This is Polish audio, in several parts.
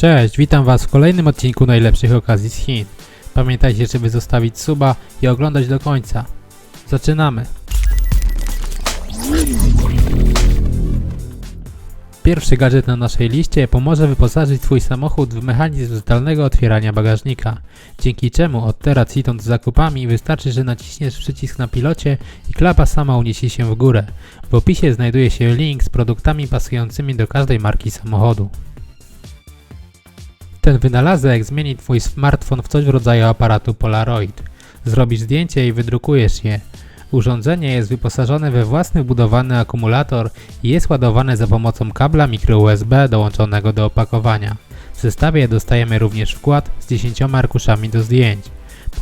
Cześć, witam Was w kolejnym odcinku najlepszych okazji z Chin. Pamiętajcie, żeby zostawić suba i oglądać do końca. Zaczynamy! Pierwszy gadżet na naszej liście pomoże wyposażyć Twój samochód w mechanizm zdalnego otwierania bagażnika, dzięki czemu od teraz idąc z zakupami wystarczy, że naciśniesz przycisk na pilocie i klapa sama uniesie się w górę. W opisie znajduje się link z produktami pasującymi do każdej marki samochodu. Ten wynalazek zmieni Twój smartfon w coś w rodzaju aparatu Polaroid. Zrobisz zdjęcie i wydrukujesz je. Urządzenie jest wyposażone we własny wbudowany akumulator i jest ładowane za pomocą kabla microUSB dołączonego do opakowania. W zestawie dostajemy również wkład z 10 arkuszami do zdjęć.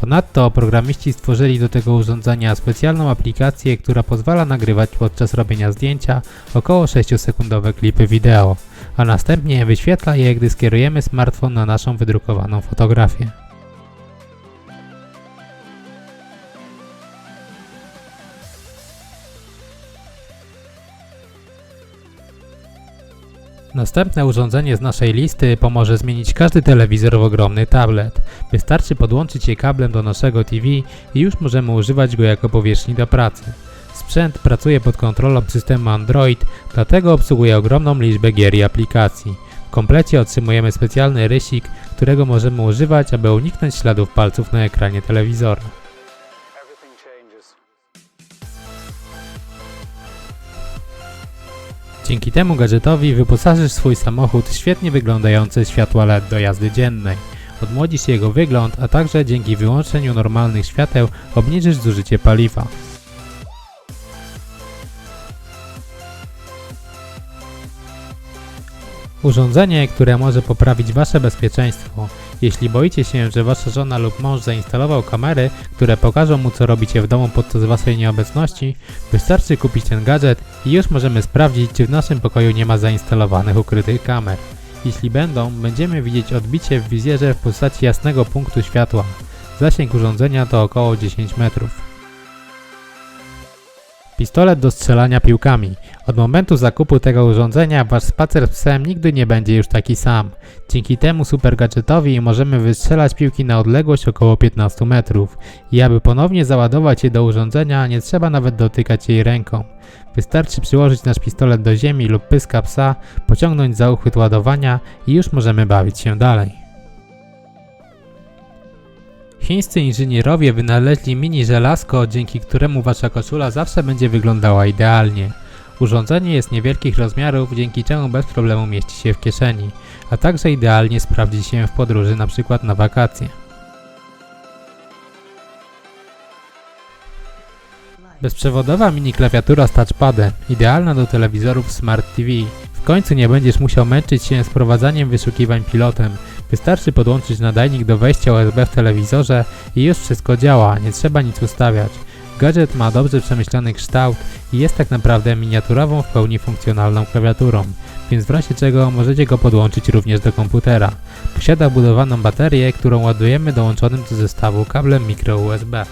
Ponadto programiści stworzyli do tego urządzenia specjalną aplikację, która pozwala nagrywać podczas robienia zdjęcia około 6-sekundowe klipy wideo, a następnie wyświetla je, gdy skierujemy smartfon na naszą wydrukowaną fotografię. Następne urządzenie z naszej listy pomoże zmienić każdy telewizor w ogromny tablet. Wystarczy podłączyć je kablem do naszego TV i już możemy używać go jako powierzchni do pracy. Sprzęt pracuje pod kontrolą systemu Android, dlatego obsługuje ogromną liczbę gier i aplikacji. W komplecie otrzymujemy specjalny rysik, którego możemy używać, aby uniknąć śladów palców na ekranie telewizora. Dzięki temu gadżetowi wyposażysz swój samochód w świetnie wyglądające światła LED do jazdy dziennej. Odmłodzisz jego wygląd, a także dzięki wyłączeniu normalnych świateł obniżysz zużycie paliwa. Urządzenie, które może poprawić Wasze bezpieczeństwo. Jeśli boicie się, że Wasza żona lub mąż zainstalował kamery, które pokażą mu co robicie w domu podczas Waszej nieobecności, wystarczy kupić ten gadżet i już możemy sprawdzić, czy w naszym pokoju nie ma zainstalowanych ukrytych kamer. Jeśli będą, będziemy widzieć odbicie w wizjerze w postaci jasnego punktu światła. Zasięg urządzenia to około 10 metrów. Pistolet do strzelania piłkami. Od momentu zakupu tego urządzenia wasz spacer z psem nigdy nie będzie już taki sam. Dzięki temu super gadżetowi możemy wystrzelać piłki na odległość około 15 metrów. I aby ponownie załadować je do urządzenia, nie trzeba nawet dotykać jej ręką. Wystarczy przyłożyć nasz pistolet do ziemi lub pyska psa, pociągnąć za uchwyt ładowania i już możemy bawić się dalej. Chińscy inżynierowie wynaleźli mini żelazko, dzięki któremu wasza koszula zawsze będzie wyglądała idealnie. Urządzenie jest niewielkich rozmiarów, dzięki czemu bez problemu mieści się w kieszeni, a także idealnie sprawdzi się w podróży np. na wakacje. Bezprzewodowa mini klawiatura z touchpadem, idealna do telewizorów Smart TV. W końcu nie będziesz musiał męczyć się z prowadzaniem wyszukiwań pilotem. Wystarczy podłączyć nadajnik do wejścia USB w telewizorze i już wszystko działa, nie trzeba nic ustawiać. Gadżet ma dobrze przemyślany kształt i jest tak naprawdę miniaturową, w pełni funkcjonalną klawiaturą, więc w razie czego możecie go podłączyć również do komputera. Posiada budowaną baterię, którą ładujemy dołączonym do zestawu kablem micro USB.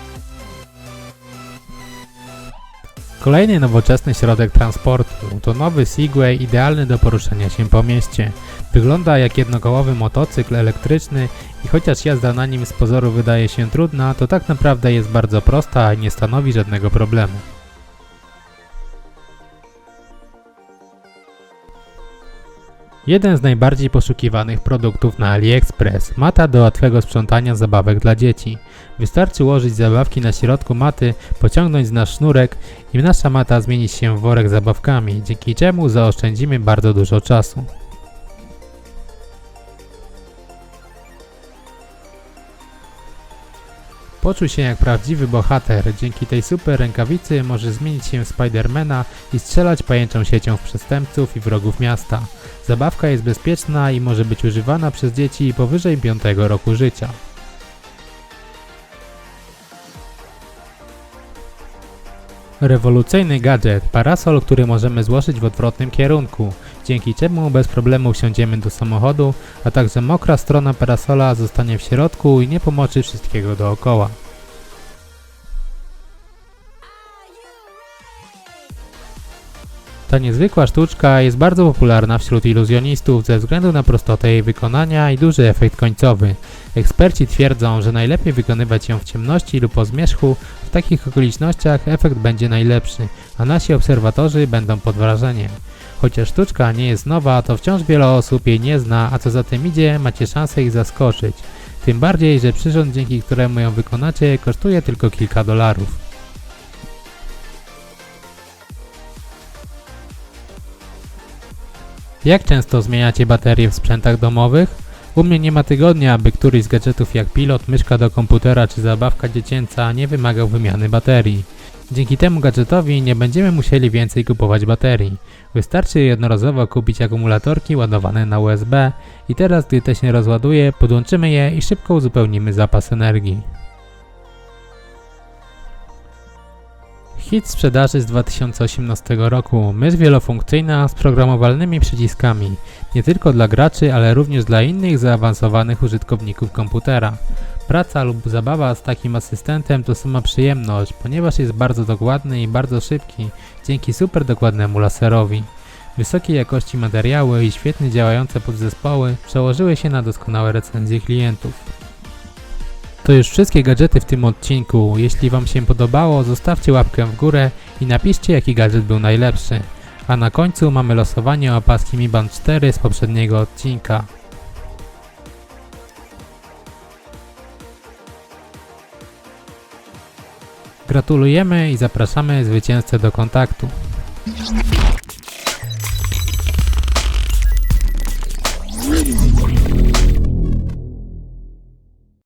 Kolejny nowoczesny środek transportu to nowy Segway idealny do poruszania się po mieście. Wygląda jak jednokołowy motocykl elektryczny i chociaż jazda na nim z pozoru wydaje się trudna, to tak naprawdę jest bardzo prosta i nie stanowi żadnego problemu. Jeden z najbardziej poszukiwanych produktów na AliExpress mata do łatwego sprzątania zabawek dla dzieci. Wystarczy ułożyć zabawki na środku maty, pociągnąć nasz sznurek i nasza mata zmieni się w worek z zabawkami, dzięki czemu zaoszczędzimy bardzo dużo czasu. Poczuj się jak prawdziwy bohater. Dzięki tej super rękawicy możesz zmienić się w Spidermana i strzelać pajęczą siecią w przestępców i wrogów miasta. Zabawka jest bezpieczna i może być używana przez dzieci powyżej 5 roku życia. Rewolucyjny gadżet, parasol, który możemy złożyć w odwrotnym kierunku, dzięki czemu bez problemu wsiądziemy do samochodu, a także mokra strona parasola zostanie w środku i nie pomoczy wszystkiego dookoła. Ta niezwykła sztuczka jest bardzo popularna wśród iluzjonistów ze względu na prostotę jej wykonania i duży efekt końcowy. Eksperci twierdzą, że najlepiej wykonywać ją w ciemności lub o zmierzchu, w takich okolicznościach efekt będzie najlepszy, a nasi obserwatorzy będą pod wrażeniem. Chociaż sztuczka nie jest nowa, to wciąż wiele osób jej nie zna, a co za tym idzie, macie szansę ich zaskoczyć. Tym bardziej, że przyrząd, dzięki któremu ją wykonacie, kosztuje tylko kilka dolarów. Jak często zmieniacie baterie w sprzętach domowych? U mnie nie ma tygodnia, aby któryś z gadżetów jak pilot, myszka do komputera czy zabawka dziecięca nie wymagał wymiany baterii. Dzięki temu gadżetowi nie będziemy musieli więcej kupować baterii. Wystarczy jednorazowo kupić akumulatorki ładowane na USB i teraz gdy te się rozładuje, podłączymy je i szybko uzupełnimy zapas energii. Hit sprzedaży z 2018 roku. Mysz wielofunkcyjna z programowalnymi przyciskami. Nie tylko dla graczy, ale również dla innych zaawansowanych użytkowników komputera. Praca lub zabawa z takim asystentem to sama przyjemność, ponieważ jest bardzo dokładny i bardzo szybki, dzięki super dokładnemu laserowi. Wysokiej jakości materiały i świetnie działające podzespoły przełożyły się na doskonałe recenzje klientów. To już wszystkie gadżety w tym odcinku. Jeśli Wam się podobało, zostawcie łapkę w górę i napiszcie jaki gadżet był najlepszy. A na końcu mamy losowanie opaski Mi Band 4 z poprzedniego odcinka. Gratulujemy i zapraszamy zwycięzcę do kontaktu.